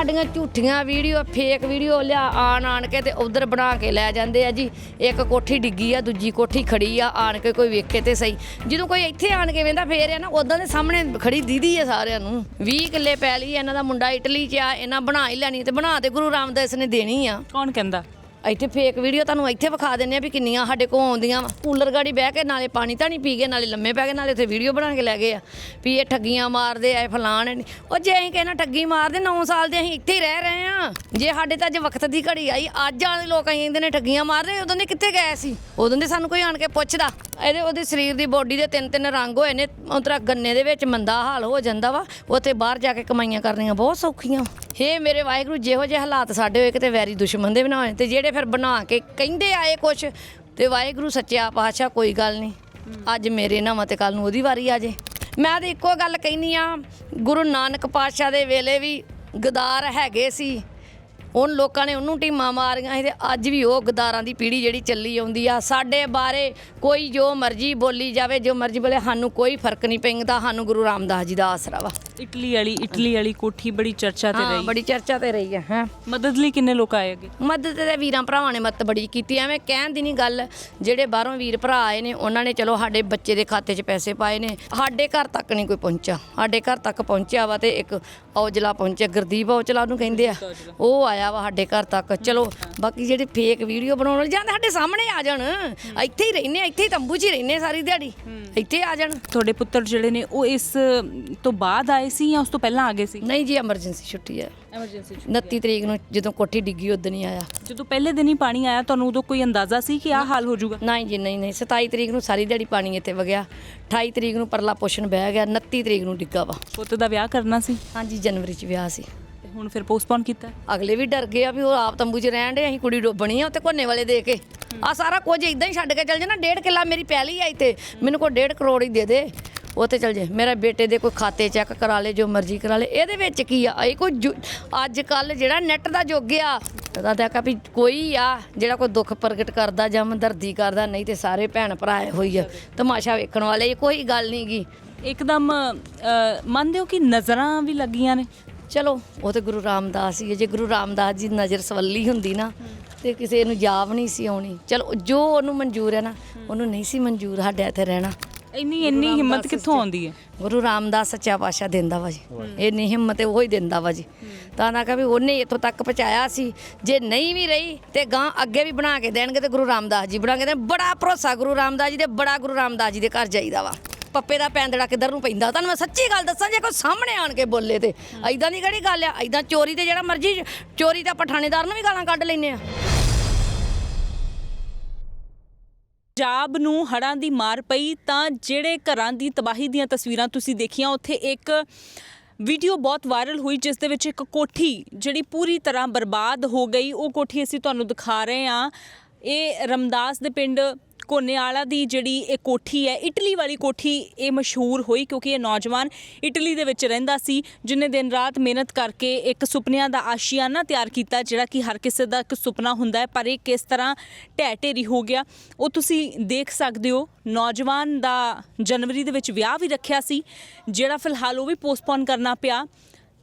ਸਾਡੀਆਂ ਝੂਠੀਆਂ video fake video ਲਿਆ ਆਣ ਆਣ ਕੇ ਤੇ ਉਧਰ ਬਣਾ ਕੇ ਲੈ ਜਾਂਦੇ ਆ ਜੀ। ਇੱਕ ਕੋਠੀ ਡਿੱਗੀ ਆ, ਦੂਜੀ ਕੋਠੀ ਖੜੀ ਆ, ਆਣ ਕੇ ਕੋਈ ਵੇਖੇ ਤੇ ਸਹੀ। ਜਦੋਂ ਕੋਈ ਇੱਥੇ ਆਣ ਕੇ ਵੇਂਦਾ, ਫੇਰ ਆ ਨਾ ਉਦਾਂ ਦੇ ਸਾਹਮਣੇ ਖੜੀ ਦੀਦੀ ਆ ਸਾਰਿਆਂ ਨੂੰ। 20 ਕਿੱਲੇ ਪੈ ਲਈ, ਇਹਨਾਂ ਦਾ ਮੁੰਡਾ ਇਟਲੀ 'ਚ ਆ, ਇਹਨਾਂ ਬਣਾ ਹੀ ਲੈਣੀ ਤੇ ਬਣਾ ਤੇ ਗੁਰੂ ਰਾਮਦਾਸ ਨੇ ਦੇਣੀ ਆ। ਕੌਣ ਕਹਿੰਦਾ? ਇੱਥੇ ਫੇਕ ਵੀਡੀਓ ਤੁਹਾਨੂੰ ਇੱਥੇ ਵਿਖਾ ਦਿੰਨੇ ਆ ਵੀ ਕਿੰਨੀਆਂ ਸਾਡੇ ਕੋਲ ਆਉਂਦੀਆਂ ਵਾ। ਕੂਲਰ ਗਾੜੀ ਬਹਿ ਕੇ ਨਾਲੇ ਪਾਣੀ ਤਾਂ ਨਹੀਂ ਪੀ ਗਏ, ਨਾਲੇ ਲੰਮੇ ਪੈ ਗਏ, ਨਾਲੇ ਉੱਥੇ ਵੀਡੀਓ ਬਣਾ ਕੇ ਲੈ ਗਏ ਆ ਵੀ ਇਹ ਠੱਗੀਆਂ ਮਾਰਦੇ ਆ, ਇਹ ਫਲਾਣ ਨੇ। ਉਹ ਜੇ ਅਸੀਂ ਕਹਿੰਨਾ ਠੱਗੀ ਮਾਰਦੇ 9 ਸਾਲ ਦੇ ਅਸੀਂ ਇੱਥੇ ਹੀ ਰਹਿ ਰਹੇ ਆ। ਜੇ ਸਾਡੇ ਤਾਂ ਅੱਜ ਵਕਤ ਦੀ ਘੜੀ ਆਈ, ਅੱਜ ਵਾਲੇ ਲੋਕ ਆਈ ਜਾਂਦੇ ਨੇ ਠੱਗੀਆਂ ਮਾਰਦੇ, ਉਦੋਂ ਦੇ ਕਿੱਥੇ ਗਏ ਸੀ ਉਦੋਂ ਦੇ ਸਾਨੂੰ ਕੋਈ ਆਣ ਕੇ ਪੁੱਛਦਾ। ਇਹਦੇ ਉਹਦੇ ਸਰੀਰ ਦੀ ਬੋਡੀ ਦੇ ਤਿੰਨ ਤਿੰਨ ਰੰਗ ਹੋਏ ਨੇ ਉਤਰਾ ਗੰਨੇ ਦੇ ਵਿੱਚ ਮੰਦਾ ਹਾਲ ਹੋ ਜਾਂਦਾ ਵਾ, ਉੱਥੇ ਬਾਹਰ ਜਾ ਕੇ ਕਮਾਈਆਂ ਕਰਨੀਆਂ ਬਹੁਤ ਸੌਖੀਆਂ ਹੇ ਮੇਰੇ ਵਾਹਿਗੁਰੂ, ਜਿਹੋ ਜਿਹੇ ਹਾਲਾਤ ਸਾਡੇ ਹੋਏ, ਕਿਤੇ ਵੈਰੀ ਦੁਸ਼ਮਣ ਦੇ ਬਣਾ ਹੋਏ, ਤੇ ਜਿਹੜੇ ਫਿਰ ਬਣਾ ਕੇ ਕਹਿੰਦੇ ਆਏ ਕੁਛ ਤੇ ਵਾਹਿਗੁਰੂ, ਸੱਚਿਆ ਪਾਤਸ਼ਾਹ, ਕੋਈ ਗੱਲ ਨਹੀਂ। ਅੱਜ ਮੇਰੇ ਨਾਮ ਤੇ ਕੱਲ ਨੂੰ ਉਹਦੀ ਵਾਰੀ ਆ ਜੇ। ਮੈਂ ਤਾਂ ਇੱਕੋ ਗੱਲ ਕਹਿਨੀ ਆ, ਗੁਰੂ ਨਾਨਕ ਪਾਤਸ਼ਾਹ ਦੇ ਵੇਲੇ ਵੀ ਗਦਾਰ ਹੈਗੇ ਸੀ। ਹੁਣ ਲੋਕਾਂ ਨੇ ਉਹਨੂੰ ਟੀਮਾਂ ਮਾਰੀਆਂ ਸੀ ਤੇ ਅੱਜ ਵੀ ਉਹ ਗਦਾਰਾਂ ਦੀ ਪੀੜ੍ਹੀ ਜਿਹੜੀ ਚੱਲੀ ਆਉਂਦੀ ਆ। ਸਾਡੇ ਬਾਰੇ ਕੋਈ ਜੋ ਮਰਜ਼ੀ ਬੋਲੀ ਜਾਵੇ ਜੋ ਮਰਜ਼ੀ ਬੋਲੇ ਸਾਨੂੰ ਕੋਈ ਫ਼ਰਕ ਨਹੀਂ ਪੈਂਦਾ। ਸਾਨੂੰ ਗੁਰੂ ਰਾਮਦਾਸ ਜੀ ਦਾ ਆਸਰਾ ਵਾ। ਇਟਲੀ ਵਾਲੀ ਇਟਲੀ ਵਾਲੀ ਕੋਠੀ ਬੜੀ ਚਰਚਾ ਤੇ ਹਾਂ ਰਹੀ। ਬੜੀ ਚਰਚਾ ਤੇ ਰਹੀ ਹੈ ਹਾਂ। ਮਦਦ ਲਈ ਕਿੰਨੇ ਲੋਕ ਆਏ ਅੱਗੇ? ਮਦਦ ਤੇ ਵੀਰਾਂ ਭਰਾਵਾਂ ਨੇ ਮਦਦ ਬੜੀ ਕੀਤੀ। ਐਵੇਂ ਕਹਿਣ ਦੀ ਨਹੀਂ ਗੱਲ ਜਿਹੜੇ ਬਾਹਰੋਂ ਵੀਰ ਭਰਾ ਆਏ ਨੇ ਉਹਨਾਂ ਨੇ ਚਲੋ ਸਾਡੇ ਬੱਚੇ ਦੇ ਖਾਤੇ 'ਚ ਪੈਸੇ ਪਾਏ ਨੇ। ਸਾਡੇ ਘਰ ਤੱਕ ਨਹੀਂ ਕੋਈ ਪਹੁੰਚਾ ਸਾਡੇ ਘਰ ਤੱਕ ਪਹੁੰਚਿਆ ਵਾ ਤੇ ਇੱਕ ਔਜਲਾ ਪਹੁੰਚਿਆ ਗੁਰਦੀਪ ਔਜਲਾ ਉਹਨੂੰ ਕਹਿੰਦੇ ਆ। ਉਹ ਆਇਆ ਵਾ ਸਾਡੇ ਘਰ ਤੱਕ। ਚਲੋ ਬਾਕੀ ਜਿਹੜੇ ਫੇਕ ਵੀਡੀਓ ਬਣਾਉਣ ਵਾਲੇ ਜਾਂਦੇ ਸਾਡੇ ਸਾਹਮਣੇ ਆ ਜਾਣ। ਇੱਥੇ ਹੀ ਰਹਿੰਦੇ ਆ, ਇੱਥੇ ਹੀ ਤੰਬੂ 'ਚ ਹੀ ਰਹਿੰਦੇ ਆ ਸਾਰੀ ਦਿਹਾੜੀ। ਇੱਥੇ ਆ ਜਾਣ। ਤੁਹਾਡੇ ਪੁੱਤਰ ਜਿਹੜੇ ਨੇ ਉਹ ਇਸ ਤੋਂ ਬਾਅਦ ਆਏ ਸੀ ਜਾਂ ਉਸ ਤੋਂ ਪਹਿਲਾਂ ਆ ਗਏ ਸੀ? ਨਹੀਂ ਜੀ ਐਮਰਜੈਂਸੀ ਛੁੱਟੀ ਹੈ ਐਮਰਜੈਂਸੀ 29 ਤਰੀਕ ਨੂੰ ਜਦੋਂ ਕੋਠੀ ਡਿੱਗੀ ਉਦੋਂ ਨਹੀਂ ਆਇਆ। ਜਦੋਂ ਪਹਿਲੇ ਦਿਨ ਹੀ ਪਾਣੀ ਆਇਆ ਤੁਹਾਨੂੰ ਉਦੋਂ ਕੋਈ ਅੰਦਾਜ਼ਾ ਸੀ ਕਿ ਆਹ ਹਾਲ ਹੋ ਜਾਊਗਾ? ਨਹੀਂ ਜੀ ਨਹੀਂ ਨਹੀਂ। 27 ਤਰੀਕ ਨੂੰ ਸਾਰੀ ਦਿਹਾੜੀ ਪਾਣੀ ਇੱਥੇ ਵਗਿਆ। 28 ਤਰੀਕ ਨੂੰ ਪਰਲਾ ਪੋਸ਼ਣ ਬਹਿ ਗਿਆ 29 ਤਰੀਕ ਨੂੰ ਡਿੱਗਾ ਵਾ। ਪੁੱਤ ਦਾ ਵਿਆਹ ਕਰਨਾ ਸੀ? ਹਾਂਜੀ ਜਨਵਰੀ ਚ ਵਿਆਹ ਸੀ। ਹੁਣ ਫਿਰ ਪੋਸਟਪੋਨ ਕੀਤਾ ਅਗਲੇ ਵੀ ਡਰ ਗਏ ਆ ਵੀ ਉਹ ਆਪ ਤੰਬੂ 'ਚ ਰਹਿਣ ਦੇ ਅਸੀਂ ਕੁੜੀ ਡੋਬਣੀ ਆ ਉੱਤੇ ਕੋਨੇ ਵਾਲੇ ਦੇ ਕੇ। ਆ ਸਾਰਾ ਕੁਝ ਇਦਾਂ ਹੀ ਛੱਡ ਕੇ ਚੱਲ ਜਾਣਾ ਡੇਢ ਕਿੱਲਾ ਮੇਰੀ ਪੈਲੀ ਆ ਇੱਥੇ। ਮੈਨੂੰ ਕੋਈ ਡੇਢ ਕਰੋੜ ਹੀ ਦੇ ਦੇ। ਉੱਥੇ ਚੱਲ ਜੇ ਮੇਰਾ ਬੇਟੇ ਦੇ ਕੋਈ ਖਾਤੇ ਚੈੱਕ ਕਰਾ ਲੇ ਜੋ ਮਰਜ਼ੀ ਕਰਾ ਲੇ। ਇਹਦੇ ਵਿੱਚ ਕੀ ਆ? ਇਹ ਕੋਈ ਜੁ- ਅੱਜ ਕੱਲ ਜਿਹੜਾ ਨੈਟ ਦਾ ਯੁੱਗ ਆ ਤਾਂ ਦੇਖਾ ਵੀ ਕੋਈ ਆ ਜਿਹੜਾ ਕੋਈ ਦੁੱਖ ਪ੍ਰਗਟ ਕਰਦਾ ਜਾਂ ਮਦਰਦੀ ਕਰਦਾ ਨਹੀਂ ਤੇ ਸਾਰੇ ਭੈਣ ਭਰਾ ਹੋਈ ਆ। ਤਮਾਸ਼ਾ ਵੇਖਣ ਵਾਲੇ ਇਹ ਕੋਈ ਗੱਲ ਨਹੀਂ ਗੀ। ਇੱਕਦਮ ਅ, ਮੰਨਦੇ ਹੋ ਕਿ ਨਜ਼ਰਾਂ ਵੀ ਲੱਗੀਆਂ ਨੇ? ਚਲੋ ਉਹ ਤੇ ਗੁਰੂ ਰਾਮਦਾਸ ਹੀ ਹੈ। ਜੇ ਗੁਰੂ ਰਾਮਦਾਸ ਜੀ ਦੀ ਨਜ਼ਰ ਸਵੱਲੀ ਹੁੰਦੀ ਨਾ ਤੇ ਕਿਸੇ ਨੂੰ ਜਾਬ ਨਹੀਂ ਸੀ ਆਉਣੀ। ਚਲੋ ਜੋ ਉਹਨੂੰ ਮਨਜ਼ੂਰ ਹੈ ਨਾ ਉਹਨੂੰ ਨਹੀਂ ਸੀ ਮਨਜ਼ੂਰ ਸਾਡੇ ਇੱਥੇ ਰਹਿਣਾ। ਇੰਨੀ ਇੰਨੀ ਹਿੰਮਤ ਕਿੱਥੋਂ ਆਉਂਦੀ ਹੈ? ਗੁਰੂ ਰਾਮਦਾਸ ਸੱਚਾ ਪਾਤਸ਼ਾਹ ਦਿੰਦਾ ਵਾ ਜੀ। ਇੰਨੀ ਹਿੰਮਤ ਉਹ ਹੀ ਦਿੰਦਾ ਵਾ ਜੀ। ਤਾਂ ਨਾ ਵੀ ਉਹਨੇ ਇੱਥੋਂ ਤੱਕ ਪਹੁੰਚਾਇਆ ਸੀ। ਜੇ ਨਹੀਂ ਵੀ ਰਹੀ ਤੇ ਗਾਂ ਅੱਗੇ ਵੀ ਬਣਾ ਕੇ ਦੇਣਗੇ ਤੇ ਗੁਰੂ ਰਾਮਦਾਸ ਜੀ ਬਣਾ ਕੇ ਦੇਣ ਬੜਾ ਭਰੋਸਾ ਗੁਰੂ ਰਾਮਦਾਸ ਜੀ ਦੇ ਬੜਾ ਗੁਰੂ ਰਾਮਦਾਸ ਜੀ ਦੇ ਘਰ ਜਾਈਦਾ ਵਾ। ਪੱਪੇ ਦਾ ਪੈਂਦੜਾ ਕਿੱਧਰ ਨੂੰ ਪੈਂਦਾ? ਤੁਹਾਨੂੰ ਮੈਂ ਸੱਚੀ ਗੱਲ ਦੱਸਾਂ, ਜੇ ਕੋਈ ਸਾਹਮਣੇ ਆਣ ਕੇ ਬੋਲੇ ਤੇ। ਐਦਾਂ ਦੀ ਕਿਹੜੀ ਗੱਲ ਆ? ਐਦਾਂ ਚੋਰੀ ਤੇ ਜਿਹੜਾ ਮਰਜ਼ੀ ਚੋਰੀ ਤਾਂ ਪਠਾਣੇਦਾਰ ਨੂੰ ਵੀ ਗਾਲਾਂ ਕੱਢ ਲੈਨੇ ਆ। ਪੰਜਾਬ ਨੂੰ ਹੜ੍ਹਾਂ ਦੀ ਮਾਰ ਪਈ, ਤਾਂ ਜਿਹੜੇ ਘਰਾਂ ਦੀ ਤਬਾਹੀ ਦੀਆਂ ਤਸਵੀਰਾਂ ਤੁਸੀਂ ਦੇਖੀਆਂ, ਉੱਥੇ ਇੱਕ ਵੀਡੀਓ ਬਹੁਤ ਵਾਇਰਲ ਹੋਈ, ਜਿਸ ਦੇ ਵਿੱਚ ਇੱਕ ਕੋਠੀ ਜਿਹੜੀ ਪੂਰੀ ਤਰ੍ਹਾਂ ਬਰਬਾਦ ਹੋ ਗਈ। ਉਹ ਕੋਠੀ ਅਸੀਂ ਤੁਹਾਨੂੰ ਦਿਖਾ ਰਹੇ ਹਾਂ। ਇਹ ਰਮਦਾਸ ਦੇ ਪਿੰਡ ਕੋਨੇਵਾਲਾ ਦੀ ਜਿਹੜੀ ਇਹ ਕੋਠੀ ਹੈ, ਇਟਲੀ ਵਾਲੀ ਕੋਠੀ ਇਹ ਮਸ਼ਹੂਰ ਹੋਈ ਕਿਉਂਕਿ ਇਹ ਨੌਜਵਾਨ ਇਟਲੀ ਦੇ ਵਿੱਚ ਰਹਿੰਦਾ ਸੀ, ਜਿਨੇ ਦਿਨ ਰਾਤ ਮਿਹਨਤ ਕਰਕੇ ਇੱਕ ਸੁਪਨਿਆਂ ਦਾ ਆਸ਼ੀਆਨਾ ਤਿਆਰ ਕੀਤਾ, ਜਿਹੜਾ ਕਿ ਹਰ ਕਿਸੇ ਦਾ ਇੱਕ ਸੁਪਨਾ ਹੁੰਦਾ ਹੈ, ਪਰ ਇਹ ਕਿਸ ਤਰ੍ਹਾਂ ਢਹਿ ਢੇਰੀ ਹੋ ਗਿਆ, ਉਹ ਤੁਸੀਂ ਦੇਖ ਸਕਦੇ ਹੋ। ਨੌਜਵਾਨ ਦਾ ਜਨਵਰੀ ਦੇ ਵਿੱਚ ਵਿਆਹ ਵੀ ਰੱਖਿਆ ਸੀ, ਜਿਹੜਾ ਫਿਲਹਾਲ ਉਹ ਵੀ ਪੋਸਟਪੋਨ ਕਰਨਾ ਪਿਆ।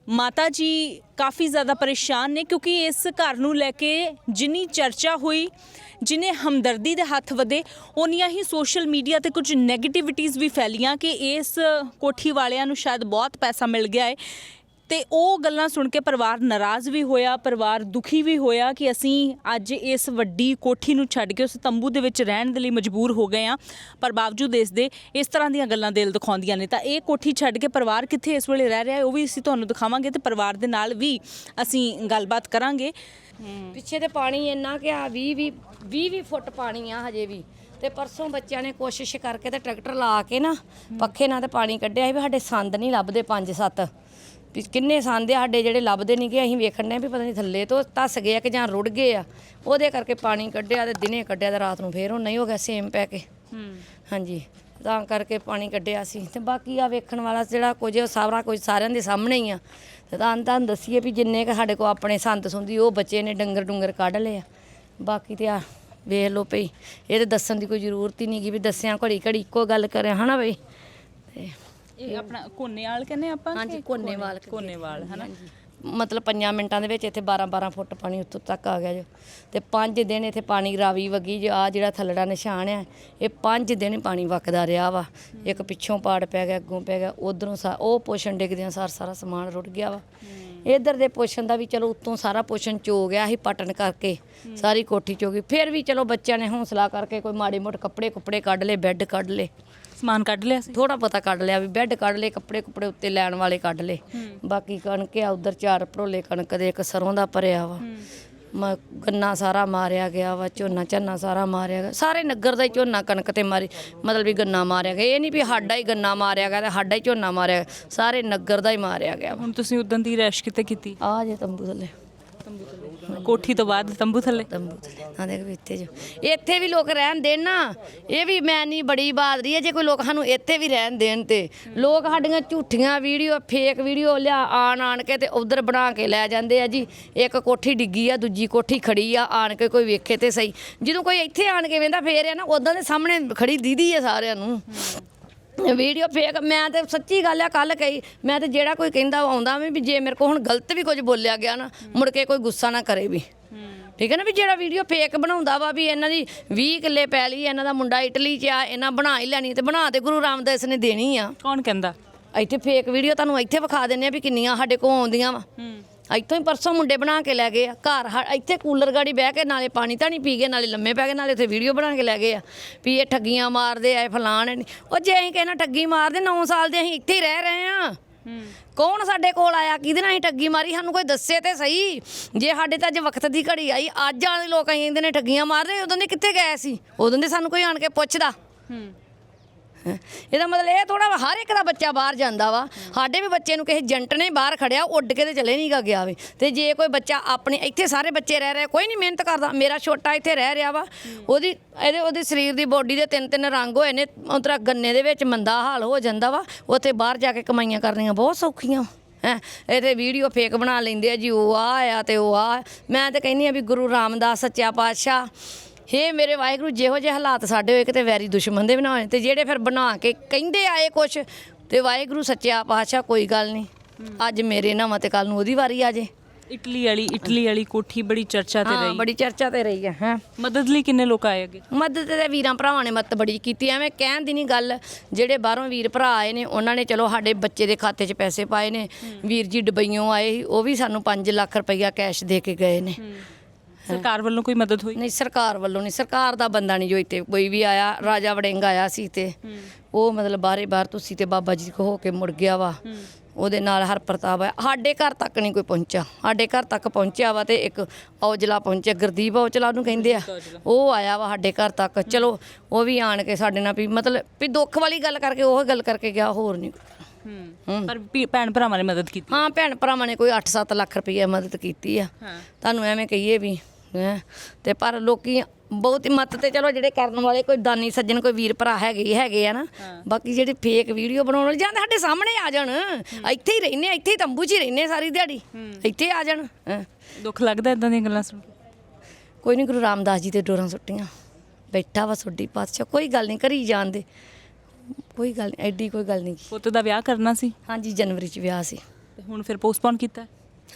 ਮਾਤਾ ਜੀ ਕਾਫੀ ਜ਼ਿਆਦਾ ਪਰੇਸ਼ਾਨ ਨੇ ਕਿਉਂਕਿ ਇਸ ਘਰ ਨੂੰ ਲੈ ਕੇ ਜਿੰਨੀ ਚਰਚਾ ਹੋਈ, ਜਿਨੇ ਹਮਦਰਦੀ ਦੇ ਹੱਥ ਵਧੇ ਉਨੀਆਂ ਹੀ ਸੋਸ਼ਲ ਮੀਡੀਆ ਤੇ ਕੁਝ 네ਗੇਟਿਵਿਟੀਜ਼ ਵੀ ਫੈਲੀਆਂ ਕਿ ਇਸ ਕੋਠੀ ਵਾਲਿਆਂ ਨੂੰ ਸ਼ਾਇਦ ਬਹੁਤ ਪੈਸਾ ਮਿਲ ਗਿਆ ਹੈ। ਤੇ ਉਹ ਗੱਲਾਂ ਸੁਣ ਕੇ ਪਰਿਵਾਰ ਨਾਰਾਜ਼ ਵੀ ਹੋਇਆ ਪਰਿਵਾਰ ਦੁਖੀ ਵੀ ਹੋਇਆ ਕਿ ਅਸੀਂ ਅੱਜ ਇਸ ਵੱਡੀ ਕੋਠੀ ਨੂੰ ਛੱਡ ਕੇ ਉਸ ਤੰਬੂ ਦੇ ਵਿੱਚ ਰਹਿਣ ਦੇ ਲਈ ਮਜਬੂਰ ਹੋ ਗਏ ਆ ਪਰ ਬਾਵਜੂਦ ਇਸ ਦੇ ਇਸ ਤਰ੍ਹਾਂ ਦੀਆਂ ਗੱਲਾਂ ਦਿਲ ਦਿਖਾਉਂਦੀਆਂ ਨੇ। ਤਾਂ ਇਹ ਕੋਠੀ ਛੱਡ ਕੇ ਪਰਿਵਾਰ ਕਿੱਥੇ ਇਸ ਵੇਲੇ ਰਹਿ ਰਿਹਾ ਹੈ ਉਹ ਵੀ ਅਸੀਂ ਤੁਹਾਨੂੰ ਦਿਖਾਵਾਂਗੇ ਤੇ ਪਰਿਵਾਰ ਦੇ ਨਾਲ ਵੀ ਅਸੀਂ ਗੱਲਬਾਤ ਕਰਾਂਗੇ। ਪਿੱਛੇ ਤੇ ਪਾਣੀ ਇੰਨਾ ਕਿ ਆ 20 20 20 20 ਫੁੱਟ ਪਾਣੀ ਆ ਹਜੇ ਵੀ। ਤੇ ਪਰਸੋਂ ਬੱਚਿਆਂ ਨੇ ਕੋਸ਼ਿਸ਼ ਕਰਕੇ ਤੇ ਟਰੈਕਟਰ ਲਾ ਕੇ ਨਾ ਪੱਖੇ ਨਾਲ ਤੇ ਪਾਣੀ ਕੱਢਿਆ ਸੀ ਵੀ ਸਾਡੇ ਸੰਦ ਨਹੀਂ ਲੱਭਦੇ ਪੰਜ ਸੱਤ। ਵੀ ਕਿੰਨੇ ਸੰਦ ਆ ਸਾਡੇ ਜਿਹੜੇ ਲੱਭਦੇ ਨਹੀਂ ਕਿ ਅਸੀਂ ਵੇਖਣ ਵੀ ਪਤਾ ਨਹੀਂ ਥੱਲੇ ਤੋਂ ਧੱਸ ਗਏ ਆ ਕਿ ਜਾਂ ਰੁੜ ਗਏ ਆ। ਉਹਦੇ ਕਰਕੇ ਪਾਣੀ ਕੱਢਿਆ ਤੇ ਦਿਨੇ ਕੱਢਿਆ ਤੇ ਰਾਤ ਨੂੰ ਫੇਰ ਉਹ ਨਹੀਂ ਹੋ ਗਿਆ ਸੇਮ ਪੈ ਕੇ। ਹਾਂਜੀ ਤਾਂ ਕਰਕੇ ਪਾਣੀ ਕੱਢਿਆ ਸੀ। ਤੇ ਬਾਕੀ ਆ ਵੇਖਣ ਵਾਲਾ ਜਿਹੜਾ ਕੁਝ ਉਹ ਸਾਰਾ ਕੁਝ ਸਾਰਿਆਂ ਦੇ ਸਾਹਮਣੇ ਹੀ ਆ। ਤੇ ਤਾਂ ਤੁਹਾਨੂੰ ਦੱਸੀਏ ਵੀ ਜਿੰਨੇ ਕ ਸਾਡੇ ਕੋਲ ਆਪਣੇ ਸੰਤ ਸੁੰਦੀ ਉਹ ਬੱਚੇ ਨੇ ਡੰਗਰ ਡੁੰਗਰ ਕੱਢ ਲਏ ਆ। ਬਾਕੀ ਤੇ ਆ ਵੇਖ ਲਓ ਭਈ ਇਹ ਤੇ ਦੱਸਣ ਦੀ ਕੋਈ ਜ਼ਰੂਰਤ ਹੀ ਨਹੀਂ ਗੀ ਵੀ ਦੱਸਿਆ ਘੜੀ ਘੜੀ ਇੱਕੋ ਗੱਲ ਕਰਿਆ ਹਨਾ ਬਈ ਤੇ ਇਹ ਆਪਣਾ ਕੋਨੇਵਾਲ ਕਹਿੰਦੇ ਆਪਾਂ ਹਾਂਜੀ, ਕਿ ਕੋਨੇਵਾਲ ਕਹਿੰਦੇ। ਕੋਨੇਵਾਲ ਹਨਾ? ਮਤਲਬ 5 ਮਿੰਟਾਂ ਦੇ ਵਿੱਚ ਇੱਥੇ 12 12 ਫੁੱਟ ਪਾਣੀ ਉੱਤੋਂ ਤੱਕ ਆ ਗਿਆ ਜੋ। ਤੇ 5 ਦਿਨ ਇੱਥੇ ਪਾਣੀ ਰਾਵੀ ਵਗੀ ਜੋ ਆ ਜਿਹੜਾ ਥੱਲੜਾ ਨਿਸ਼ਾਨ ਆ ਇਹ 5 ਦਿਨ ਪਾਣੀ ਵਗਦਾ ਰਿਹਾ ਵਾ। ਇੱਕ ਪਿੱਛੋਂ ਪਾੜ ਪੈ ਗਿਆ ਅੱਗੋਂ ਪੈ ਗਿਆ ਉਧਰੋਂ ਉਹ ਪੋਸ਼ਣ ਡਿੱਗਦਿਆਂ ਸਾਰ ਸਾਰਾ ਸਮਾਨ ਰੁੜ ਗਿਆ ਵਾ। ਇਧਰ ਦੇ ਪੋਸ਼ਣ ਦਾ ਵੀ ਚਲੋ ਉੱਤੋਂ ਸਾਰਾ ਪੋਸ਼ਣ ਚੋ ਗਿਆ ਸੀ ਪਟਣ ਕਰਕੇ ਸਾਰੀ ਕੋਠੀ ਚੋ ਗਈ ਫਿਰ ਵੀ ਚਲੋ ਬੱਚਿਆਂ ਨੇ ਹੌਸਲਾ ਕਰਕੇ ਕੋਈ ਮਾੜੇ ਮੋਟੇ ਕੱਪੜੇ ਕੁੱਪੜੇ ਕੱਢ ਲਏ ਬੈੱਡ ਕੱਢ ਲਏ। ਸਮਾਨ ਕੱਢ ਲਿਆ ਸੀ। ਥੋੜਾ ਪਤਾ ਕੱਢ ਲਿਆ ਵੀ ਬੈੱਡ ਕੱਢ ਲਏ ਕੱਪੜੇ ਕੁਪੜੇ ਉੱਤੇ ਲੈਣ ਵਾਲੇ ਕੱਢ ਲਏ। ਬਾਕੀ ਕਣਕ ਆ ਉਧਰ ਚਾਰ ਭਰੋਲੇ ਕਣਕ ਦੇ ਇੱਕ ਸਰੋਂ ਦਾ ਭਰਿਆ ਵਾ। ਮ- ਗੰਨਾ ਸਾਰਾ ਮਾਰਿਆ ਗਿਆ ਵਾ ਝੋਨਾ ਝੰਨਾ ਸਾਰਾ ਮਾਰਿਆ ਗਿਆ। ਸਾਰੇ ਨਗਰ ਦਾ ਹੀ ਝੋਨਾ ਕਣਕ ਤੇ ਮਾਰੀ ਮਤਲਬ ਵੀ ਗੰਨਾ ਮਾਰਿਆ ਗਿਆ। ਇਹ ਨਹੀਂ ਵੀ ਸਾਡਾ ਹੀ ਗੰਨਾ ਮਾਰਿਆ ਗਿਆ ਤੇ ਸਾਡਾ ਹੀ ਝੋਨਾ ਮਾਰਿਆ ਗਿਆ। ਸਾਰੇ ਨਗਰ ਦਾ ਹੀ ਮਾਰਿਆ ਗਿਆ ਵਾ। ਹੁਣ ਤੁਸੀਂ ਉਦੋਂ ਦੀ ਰੈਸ਼ ਕਿਤੇ ਕੀਤੀ? ਆ ਜੇ ਤੰਬੂ ਥੱਲੇ। ਕੋਠੀ ਤੋਂ ਬਾਅਦ ਤੰਬੂ ਥੱਲੇ। ਤੰਬੂ ਥੱਲੇ। ਆ ਦੇਖ ਵੀ ਇੱਥੇ ਜੋ। ਇੱਥੇ ਵੀ ਲੋਕ ਰਹਿਣ ਦੇਣ ਨਾ। ਇਹ ਵੀ ਮੈਂ ਨਹੀਂ ਬੜੀ ਬਾਦਰੀ ਹੈ ਜੇ ਕੋਈ ਲੋਕ ਸਾਨੂੰ ਇੱਥੇ ਵੀ ਰਹਿਣ ਦੇਣ ਤੇ। ਲੋਕ ਸਾਡੀਆਂ ਝੂਠੀਆਂ ਵੀਡੀਓ ਫੇਕ ਵੀਡੀਓ ਲਿਆ ਆਣ ਆਣ ਕੇ ਤੇ ਉਧਰ ਬਣਾ ਕੇ ਲੈ ਜਾਂਦੇ ਆ ਜੀ। ਇੱਕ ਕੋਠੀ ਡਿੱਗੀ ਆ ਦੂਜੀ ਕੋਠੀ ਖੜੀ ਆ ਆਣ ਕੇ ਕੋਈ ਵੇਖੇ ਤੇ ਸਹੀ। ਜਦੋਂ ਕੋਈ ਇੱਥੇ ਆਣ ਕੇ ਵੇਂਦਾ ਫੇਰ ਆ ਨਾ ਉਦਾਂ ਦੇ ਸਾਹਮਣੇ ਖੜੀ ਦੀਦੀ ਆ ਸਾਰਿਆਂ ਨੂੰ। ਵੀਡੀਓ ਫੇਕ ਮੈਂ ਤੇ ਸੱਚੀ ਗੱਲ ਆ ਕੱਲ ਕਹੀ ਮੈਂ ਤੇ ਜਿਹੜਾ ਕੋਈ ਕਹਿੰਦਾ ਆਉਂਦਾ ਵੀ ਜੇ ਮੇਰੇ ਕੋਲ ਹੁਣ ਗਲਤ ਵੀ ਕੁਝ ਬੋਲਿਆ ਗਿਆ ਨਾ ਮੁੜ ਕੇ ਕੋਈ ਗੁੱਸਾ ਨਾ ਕਰੇ ਵੀ। ਠੀਕ ਹੈ ਨਾ ਵੀ ਜਿਹੜਾ ਵੀਡੀਓ ਫੇਕ ਬਣਾਉਂਦਾ ਵਾ ਵੀ ਇਹਨਾਂ ਦੀ 20 ਕਿੱਲੇ ਪੈ ਲਈ ਇਹਨਾਂ ਦਾ ਮੁੰਡਾ ਇਟਲੀ 'ਚ ਆ ਇਹਨਾਂ ਬਣਾ ਹੀ ਲੈਣੀ ਤੇ ਬਣਾ ਤੇ ਗੁਰੂ ਰਾਮਦਾਸ ਨੇ ਦੇਣੀ ਆ। ਕੌਣ ਕਹਿੰਦਾ? ਇੱਥੇ ਫੇਕ ਵੀਡੀਓ ਤੁਹਾਨੂੰ ਇੱਥੇ ਵਿਖਾ ਦਿੰਨੇ ਆ ਵੀ ਕਿੰਨੀਆਂ ਸਾਡੇ ਕੋਲ ਆਉਂਦੀਆਂ ਵਾ। ਇੱਥੋਂ ਹੀ ਪਰਸੋਂ ਮੁੰਡੇ ਬਣਾ ਕੇ ਲੈ ਗਏ ਆ। ਘਰ ਹਾ- ਇੱਥੇ ਕੂਲਰ ਗਾੜੀ ਬਹਿ ਕੇ ਨਾਲੇ ਪਾਣੀ ਤਾਂ ਨਹੀਂ ਪੀ ਗਏ ਨਾਲੇ ਲੰਮੇ ਪੈ ਗਏ ਨਾਲੇ ਇੱਥੇ ਵੀਡੀਓ ਬਣਾ ਕੇ ਲੈ ਗਏ ਆ। ਵੀ ਇਹ ਠੱਗੀਆਂ ਮਾਰਦੇ ਆ ਇਹ ਫਲਾਣ ਨਹੀਂ ਉਹ ਜੇ ਅਸੀਂ ਕਹਿਣਾ ਠੱਗੀ ਮਾਰਦੇ 9 ਸਾਲ ਦੇ ਅਸੀਂ ਇੱਥੇ ਹੀ ਰਹਿ ਰਹੇ ਆ। ਕੌਣ ਸਾਡੇ ਕੋਲ ਆਇਆ? ਕਿਹਦੇ ਨਾਲ ਅਸੀਂ ਠੱਗੀ ਮਾਰੀ? ਸਾਨੂੰ ਕੋਈ ਦੱਸੇ ਤੇ ਸਹੀ। ਜੇ ਸਾਡੇ ਤਾਂ ਅੱਜ ਵਕਤ ਦੀ ਘੜੀ ਆਈ ਅੱਜ ਵਾਲੇ ਲੋਕ ਆਈ ਜਾਂਦੇ ਨੇ ਠੱਗੀਆਂ ਮਾਰਦੇ ਉਦੋਂ ਦੇ ਕਿੱਥੇ ਗਏ ਸੀ? ਉਦੋਂ ਦੇ ਸਾਨੂੰ ਕੋਈ ਆਣ ਕੇ ਪੁੱਛਦਾ। ਹੈਂ। ਇਹਦਾ ਮਤਲਬ ਇਹ ਥੋੜਾ ਹਰ ਇੱਕ ਦਾ ਬੱਚਾ ਬਾਹਰ ਜਾਂਦਾ ਵਾ। ਸਾਡੇ ਵੀ ਬੱਚੇ ਨੂੰ ਕਿਸੇ ਏਜੰਟ ਨੇ ਬਾਹਰ ਖੜਿਆ ਉੱਡ ਕੇ ਤੇ ਚਲੇ ਨਹੀਂ ਗਾ ਗਿਆ ਵੇ। ਤੇ ਜੇ ਕੋਈ ਬੱਚਾ ਆਪਣੇ, ਇੱਥੇ ਸਾਰੇ ਬੱਚੇ ਰਹਿ ਰਹੇ ਕੋਈ ਨਹੀਂ ਮਿਹਨਤ ਕਰਦਾ। ਮੇਰਾ ਛੋਟਾ ਇੱਥੇ ਰਹਿ ਰਿਹਾ ਵਾ। ਉਹਦੀ, ਇਹਦੇ, ਉਹਦੇ ਸਰੀਰ ਦੀ ਬੋਡੀ ਦੇ ਤਿੰਨ ਤਿੰਨ ਰੰਗ ਹੋਏ ਨੇ, ਉਤਰਾ ਗੰਨੇ ਦੇ ਵਿੱਚ ਮੰਦਾ ਹਾਲ ਹੋ ਜਾਂਦਾ ਵਾ। ਉੱਥੇ ਬਾਹਰ ਜਾ ਕੇ ਕਮਾਈਆਂ ਕਰਨੀਆਂ ਬਹੁਤ ਸੌਖੀਆਂ। ਹੈ, ਇਹਦੇ ਵੀਡੀਓ ਫੇਕ ਬਣਾ ਲੈਂਦੇ ਆ ਜੀ, ਉਹ ਆ ਆ ਤੇ ਉਹ ਆ। ਮੈਂ ਤਾਂ ਕਹਿੰਦੀ ਆ ਵੀ ਗੁਰੂ ਰਾਮਦਾਸ, ਸੱਚਾ ਪਾਤਸ਼ਾਹ ਹੇ ਮੇਰੇ ਵਾਹਿਗੁਰੂ ਜਿਹੋ ਜਿਹੇ ਹਾਲਾਤ ਸਾਡੇ ਹੋਏ ਕਿਤੇ ਵੈਰੀ ਦੁਸ਼ਮਣ ਦੇ ਬਣਾ ਹੋਏ ਤੇ ਜਿਹੜੇ ਫਿਰ ਬਣਾ ਕੇ ਕਹਿੰਦੇ ਆਏ ਕੁਛ ਤੇ ਵਾਹਿਗੁਰੂ ਸੱਚਾ ਪਾਤਸ਼ਾਹ ਕੋਈ ਗੱਲ ਨਹੀਂ। ਅੱਜ ਮੇਰੇ ਨਾਵਾਂ ਤੇ ਕੱਲ ਨੂੰ ਉਹਦੀ ਵਾਰੀ ਆ ਜੇ। ਇਟਲੀ ਵਾਲੀ ਇਟਲੀ ਵਾਲੀ ਕੋਠੀ ਬੜੀ ਚਰਚਾ ਤੇ ਹਾਂ ਰਹੀ। ਬੜੀ ਚਰਚਾ ਤੇ ਰਹੀ ਹੈ ਹਾਂ। ਮਦਦ ਲਈ ਕਿੰਨੇ ਲੋਕ ਆਏ ਅੱਗੇ? ਮਦਦ ਤੇ ਵੀਰਾਂ ਭਰਾਵਾਂ ਨੇ ਮਦਦ ਬੜੀ ਕੀਤੀ ਐਵੇਂ ਕਹਿਣ ਦੀ ਨਹੀਂ ਗੱਲ। ਜਿਹੜੇ ਬਾਹਰੋਂ ਵੀਰ ਭਰਾ ਆਏ ਨੇ ਉਹਨਾਂ ਨੇ ਚਲੋ ਸਾਡੇ ਬੱਚੇ ਦੇ ਖਾਤੇ 'ਚ ਪੈਸੇ ਪਾਏ ਨੇ। ਵੀਰ ਜੀ ਡਬਈਓਂ ਆਏ ਸੀ ਉਹ ਵੀ ਸਾਨੂੰ 5 ਲੱਖ ਰੁਪਈਆ ਕੈਸ਼ ਦੇ ਕੇ ਗਏ ਨੇ। ਸਰਕਾਰ ਵੱਲੋਂ ਕੋਈ ਮਦਦ ਹੋਈ? ਨਹੀਂ ਸਰਕਾਰ ਵੱਲੋਂ ਨਹੀਂ। ਸਰਕਾਰ ਦਾ ਬੰਦਾ ਨਹੀਂ ਜੋ ਇੱਥੇ ਕੋਈ ਵੀ ਆਇਆ ਰਾਜਾ ਵੜਿੰਗ ਆਇਆ ਸੀ ਤੇ ਉਹ ਮਤਲਬ ਬਾਹਰੇ ਬਾਹਰ ਤੁਸੀਂ ਤੇ ਬਾਬਾ ਜੀ ਕੋ ਹੋ ਕੇ ਮੁੜ ਗਿਆ ਵਾ। ਉਹਦੇ ਨਾਲ ਹਰ ਪ੍ਰਤਾਪ ਆ। ਸਾਡੇ ਘਰ ਤੱਕ ਨਹੀਂ ਕੋਈ ਪਹੁੰਚਿਆ। ਸਾਡੇ ਘਰ ਤੱਕ ਪਹੁੰਚਿਆ ਵਾ ਤੇ ਇੱਕ ਔਜਲਾ ਪਹੁੰਚਿਆ ਗੁਰਦੀਪ ਔਜਲਾ ਉਹਨੂੰ ਕਹਿੰਦੇ ਆ। ਉਹ ਆਇਆ ਵਾ ਸਾਡੇ ਘਰ ਤੱਕ। ਚਲੋ ਉਹ ਵੀ ਆਣ ਕੇ ਸਾਡੇ ਨਾਲ ਵੀ ਮਤਲਬ ਵੀ ਦੁੱਖ ਵਾਲੀ ਗੱਲ ਕਰਕੇ ਉਹ ਗੱਲ ਕਰਕੇ ਗਿਆ ਹੋਰ ਨਹੀਂ। ਪਰ ਭੈਣ ਭਰਾਵਾਂ ਨੇ ਮਦਦ ਕੀਤੀ? ਹਾਂ ਭੈਣ ਭਰਾਵਾਂ ਨੇ ਕੋਈ 8-7 ਲੱਖ ਰੁਪਏ ਮਦਦ ਕੀਤੀ ਆ। ਤੁਹਾਨੂੰ ਐਵੇਂ ਕਹੀਏ ਵੀ ਹੈਂ। ਤੇ ਪਰ ਲੋਕੀ ਬਹੁਤ ਹੀ ਮਤ ਤੇ ਚਲੋ ਜਿਹੜੇ ਕਰਨ ਵਾਲੇ ਕੋਈ ਦਾਨੀ ਸੱਜਣ ਕੋਈ ਵੀਰ ਭਰਾ ਹੈਗੇ ਹੀ ਹੈਗੇ ਆ ਨਾ ਬਾਕੀ ਜਿਹੜੇ ਫੇਕ ਵੀਡੀਓ ਬਣਾਉਣ ਵਾਲੇ ਜਾਂ ਤਾਂ ਸਾਡੇ ਸਾਹਮਣੇ ਆ ਜਾਣ। ਇੱਥੇ ਹੀ ਰਹਿੰਦੇ ਆ, ਇੱਥੇ ਹੀ ਤੰਬੂ 'ਚ ਹੀ ਰਹਿੰਦੇ ਆ ਸਾਰੀ ਦਿਹਾੜੀ। ਇੱਥੇ ਆ ਜਾਣ ਹੈਂ। ਦੁੱਖ ਲੱਗਦਾ ਇਦਾਂ ਦੀਆਂ ਗੱਲਾਂ ਸੁਣ ਕੇ? ਕੋਈ ਨਹੀਂ ਗੁਰੂ ਰਾਮਦਾਸ ਜੀ ਤੇ ਡੋਰਾਂ ਸੁੱਟੀਆਂ। ਬੈਠਾ ਵਾ ਸੋਡੀ ਪਾਤਸ਼ਾਹ ਕੋਈ ਗੱਲ ਨਹੀਂ ਕਰੀ ਜਾਂਦੇ ਕੋਈ ਗੱਲ ਨਹੀਂ ਐਡੀ ਕੋਈ ਗੱਲ ਨਹੀਂ ਪੁੱਤ ਦਾ ਵਿਆਹ ਕਰਨਾ ਸੀ। ਹਾਂਜੀ ਜਨਵਰੀ 'ਚ ਵਿਆਹ ਸੀ। ਤੇ ਹੁਣ ਫਿਰ ਪੋਸਟਪੋਨ ਕੀਤਾ